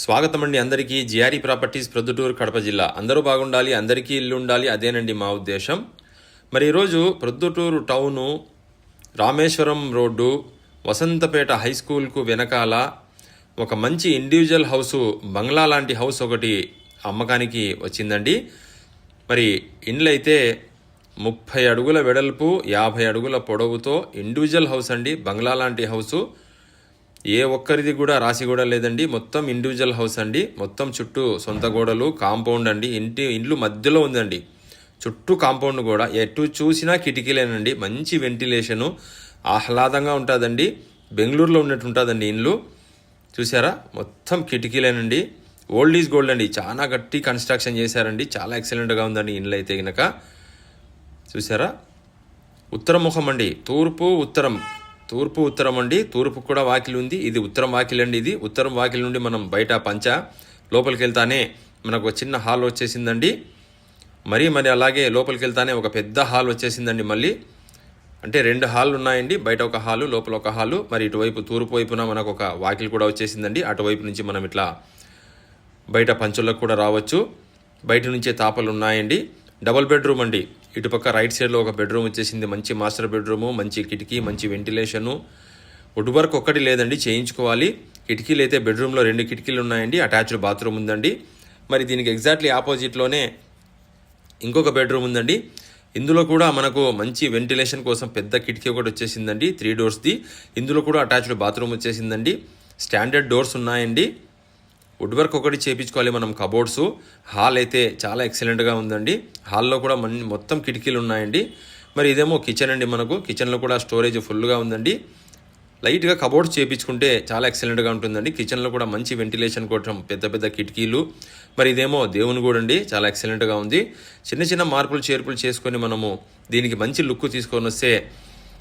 స్వాగతం అండి అందరికీ. జిఆర్ఈ ప్రాపర్టీస్ ప్రొద్దుటూరు కడప జిల్లా. అందరూ బాగుండాలి అందరికీ ఇల్లు ఉండాలి అదేనండి మా ఉద్దేశం. మరి ఈరోజు Proddatur town Rameswaram road Vasanthapeta high స్కూల్కు వెనకాల ఒక మంచి ఇండివిజువల్ హౌసు బంగ్లా లాంటి హౌస్ ఒకటి అమ్మకానికి వచ్చిందండి. మరి ఇండ్లు అయితే ముప్పై అడుగుల వెడల్పు యాభై అడుగుల పొడవుతో ఇండివిజువల్ హౌస్ అండి బంగ్లా లాంటి హౌసు. ఏ ఒక్కరిది కూడా రాసి కూడా లేదండి. మొత్తం ఇండివిజువల్ హౌస్ అండి. మొత్తం చుట్టూ సొంత గోడలు కాంపౌండ్ అండి. ఇంటి ఇండ్లు మధ్యలో ఉందండి. చుట్టూ కాంపౌండ్ కూడా. ఎటు చూసినా కిటికీలేనండి. మంచి వెంటిలేషను ఆహ్లాదంగా ఉంటుందండి. బెంగళూరులో ఉన్నట్టు ఉంటుందండి ఇండ్లు. చూసారా? మొత్తం కిటికీలేనండి. ఓల్డ్ ఈజ్ గోల్డ్ అండి. చాలా గట్టి కన్స్ట్రక్షన్ చేశారండి. చాలా ఎక్సలెంట్గా ఉందండి ఇండ్లు అయితే గనక. చూసారా? ఉత్తరముఖం అండి. తూర్పు ఉత్తరం. తూర్పు ఉత్తరం అండి. తూర్పు కూడా వాకిలి ఉంది. ఇది ఉత్తరం వాకిలి అండి ఇది. ఉత్తరం వాకిలి నుండి మనం బయట పంచ లోపలికి వెళ్తానే మనకు ఒక చిన్న హాల్ వచ్చేసిందండి. మరి మరి అలాగే లోపలికి వెళ్తానే ఒక పెద్ద హాల్ వచ్చేసిందండి మళ్ళీ. అంటే రెండు హాల్ ఉన్నాయండి. బయట ఒక హాలు లోపల ఒక హాలు. మరి ఇటువైపు తూర్పు వైపున మనకు ఒక వాకిలి కూడా వచ్చేసిందండి. అటువైపు నుంచి మనం ఇట్లా బయట పంచులకు కూడా రావచ్చు. బయట నుంచే తాపలు ఉన్నాయండి. డబల్ బెడ్రూమ్ అండి. ఇటుపక్క రైట్ సైడ్లో ఒక బెడ్రూమ్ వచ్చేసింది. మంచి మాస్టర్ బెడ్రూము మంచి కిటికీ మంచి వెంటిలేషను. వుడ్ వర్క్ ఒక్కటి లేదండి చేయించుకోవాలి. కిటికీలు అయితే బెడ్రూమ్లో రెండు కిటికీలు ఉన్నాయండి అటాచ్డ్ బాత్రూమ్ ఉందండి. మరి దీనికి ఎగ్జాక్ట్లీ ఆపోజిట్లోనే ఇంకొక బెడ్రూమ్ ఉందండి. ఇందులో కూడా మనకు మంచి వెంటిలేషన్ కోసం పెద్ద కిటికీ ఒకటి వచ్చేసిందండి త్రీ డోర్స్ది. ఇందులో కూడా అటాచ్డ్ బాత్రూమ్ వచ్చేసిందండి. స్టాండర్డ్ డోర్స్ ఉన్నాయండి. వుడ్ వర్క్ ఒకటి చేయించుకోవాలి మనం కబోర్డ్స్. హాల్ అయితే చాలా ఎక్సలెంట్గా ఉందండి. హాల్లో కూడా మన్ మొత్తం కిటికీలు ఉన్నాయండి. మరి ఇదేమో కిచెన్ అండి మనకు. కిచెన్లో కూడా స్టోరేజ్ ఫుల్గా ఉందండి. లైట్గా కబోర్డ్స్ చేయించుకుంటే చాలా ఎక్సలెంట్గా ఉంటుందండి. కిచెన్లో కూడా మంచి వెంటిలేషన్ కోసం పెద్ద పెద్ద కిటికీలు. మరి ఇదేమో దేవుని కూడా అండి. చాలా ఎక్సలెంట్గా ఉంది. చిన్న చిన్న మార్పులు చేర్పులు చేసుకొని మనము దీనికి మంచి లుక్ తీసుకొని వస్తే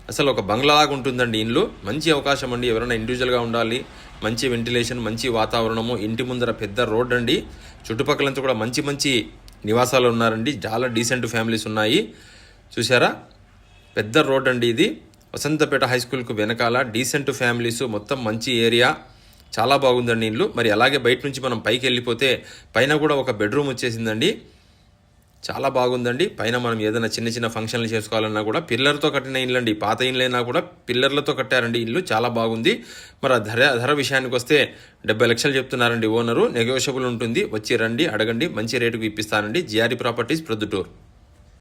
అసలు ఒక బంగ్లాగా ఉంటుందండి ఇండ్లు. మంచి అవకాశం అండి. ఎవరైనా ఇండివిజువల్గా ఉండాలి. మంచి వెంటిలేషన్ మంచి వాతావరణము ఇంటి ముందర పెద్ద రోడ్ అండి. చుట్టుపక్కలంతా కూడా మంచి మంచి నివాసాలు ఉన్నారండి. చాలా డీసెంట్ ఫ్యామిలీస్ ఉన్నాయి. చూసారా పెద్ద రోడ్ అండి ఇది. వసంతపేట హై స్కూల్కు వెనకాల డీసెంట్ ఫ్యామిలీస్ మొత్తం మంచి ఏరియా చాలా బాగుందండి ఇల్లు మరి అలాగే బయట నుంచి మనం పైకి వెళ్ళిపోతే పైన కూడా ఒక బెడ్రూమ్ వచ్చేసిందండి. చాలా బాగుందండి. పైన మనం ఏదైనా చిన్న చిన్న ఫంక్షన్లు చేసుకోవాలన్నా కూడా పిల్లర్తో కట్టిన ఇల్లు అండి పాత ఇళ్ళైనా కూడా పిల్లర్లతో కట్టారండి. ఇల్లు చాలా బాగుంది. మరి ఆ ధర ధర విషయానికి వస్తే డెబ్బై లక్షలు చెప్తున్నారండి ఓనరు. నెగోషియబుల్ ఉంటుంది. వచ్చి రండి అడగండి. మంచి రేటుకు ఇప్పిస్తానండి. GR properties Proddatur